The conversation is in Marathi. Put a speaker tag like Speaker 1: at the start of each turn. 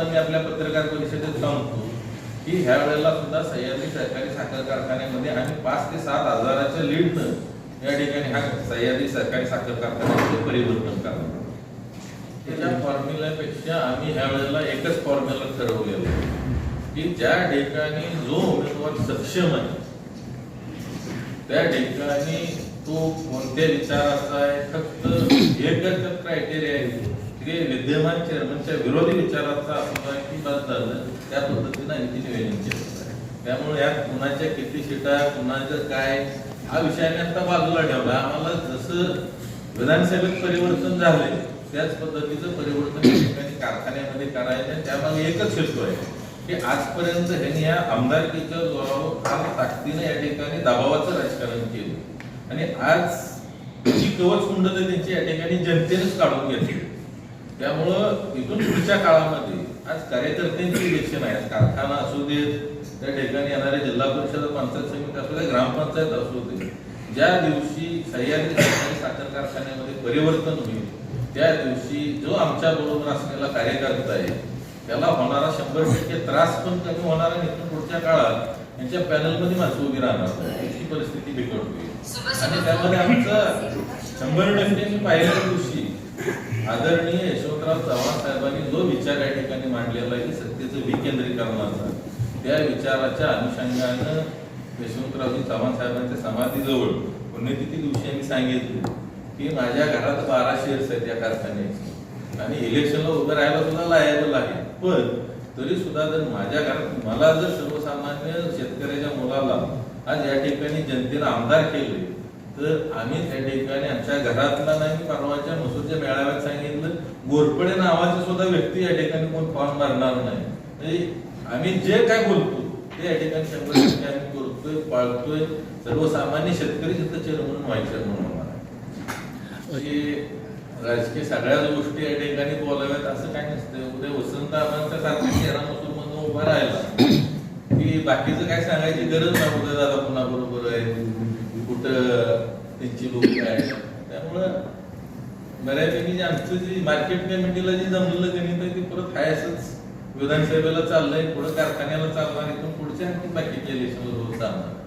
Speaker 1: सुद्धा मी आपल्या पत्रकार परिषदेत सांगतो की ह्या वेळेला सुद्धा सह्याद्री सरकारी साखर कारखान्यामध्ये आम्ही पाच ते सात हजाराच्या लीडनं या ठिकाणी हा सह्याद्री सरकारी साखर कारखान्यामध्ये परिवर्तन करणार त्याच्या फॉर्म्युल्यापेक्षा आम्ही ह्या वेळेला एकच फॉर्म्युला ठरवलेलं की ज्या ठिकाणी जो उमेदवार सक्षम आहे त्या ठिकाणी तो कोणत्या विचाराचा आहे फक्त एकच क्रायटेरिया आहे. की विद्यमान चेअरमनच्या विरोधी विचाराचा असला की बाद झालं त्या पद्धतीनं आणखी निवेदन केलं त्यामुळे यात कुणाच्या किती शिटा कुणाचं काय हा विषयाने आता बाजूला ठेवला. आम्हाला जसं विधानसभेत परिवर्तन झालंय त्याच पद्धतीचं परिवर्तन या ठिकाणी कारखान्यामध्ये करायचं आहे. त्यामागे एकच हेतू आहे की आजपर्यंत ह्यांनी या आमदारकीच्या जोरावर फार ताकदीनं या ठिकाणी दबावाचं राजकारण केलं. आणि आज जी कवच कुंड त्यांची या ठिकाणी जनतेनेच काढून घेतली. त्यामुळं इथून पुढच्या काळामध्ये आज कार्यकर्त्यांची इलेक्शन आहे. कारखाना असू देत त्या ठिकाणी येणारे जिल्हा परिषद पंचायत समिती असू दे ग्रामपंचायत असू दे ज्या दिवशी सह्याद्री साखर कारखान्यामध्ये परिवर्तन होईल त्या दिवशी जो आमच्या बरोबर असलेला कार्यकर्ता आहे त्याला होणारा शंभर टक्के त्रास पण कमी होणार आणि इथून पुढच्या काळात यांच्या पॅनलमध्ये माणसं उभी राहणार. अशी परिस्थिती बिकट होईल. आणि त्यामध्ये आमचं शंभर टक्के पहिल्या दिवशी आदरणीय यशवंतराव चव्हाण साहेबांनी जो विचार या ठिकाणी मांडलेला आहे की सत्तेचं विकेंद्रीकरणाचा त्या विचाराच्या अनुषंगानं यशवंतरावजी चव्हाण साहेबांच्या समाधीजवळ पुण्यतिथी दिवशी आम्ही सांगितलं की माझ्या घरात बारा शेअर्स आहेत या कारखान्याचे. आणि इलेक्शनला उभं राहायला सुद्धा लायबल आहे. पण तरी सुद्धा जर माझ्या घरात मला जर सर्वसामान्य शेतकऱ्याच्या मुलाला आज या ठिकाणी जनतेनं आमदार केले तर आम्ही त्या ठिकाणी आमच्या घरातला नाही परवाच्या मसूरच्या मेळाव्यात सांगितलं गोरपडे नावाचा सुद्धा व्यक्ती या ठिकाणी कोण फॉर्म भरणार नाही. आम्ही जे काय बोलतो ते या ठिकाणी शंभर टक्के आम्ही करतोय पाळतोय. सर्वसामान्य शेतकरी तिथं म्हणून व्हायचं म्हणून आम्हाला. म्हणजे राजकीय सगळ्याच गोष्टी या ठिकाणी बोलाव्यात असं काय नसतं उद्या वसंत आबांच्या सारख्या शहरा मसूर मधून उभा राहिला की बाकीचं काय सांगायची गरज नाही. उद्या दादा पुन्हा बरोबर आहे. कुठं त्यांची लोक आहे त्यामुळं बऱ्यापैकी जे आमचं जी मार्केट कमिटीला जे जमलेलं गणित आहे ते परत हाय असंच विधानसभेला चाललंय पुढे कारखान्याला चालणार इथून पुढच्या आणखी बाकीच्या इलेक्शनला रोज चालणार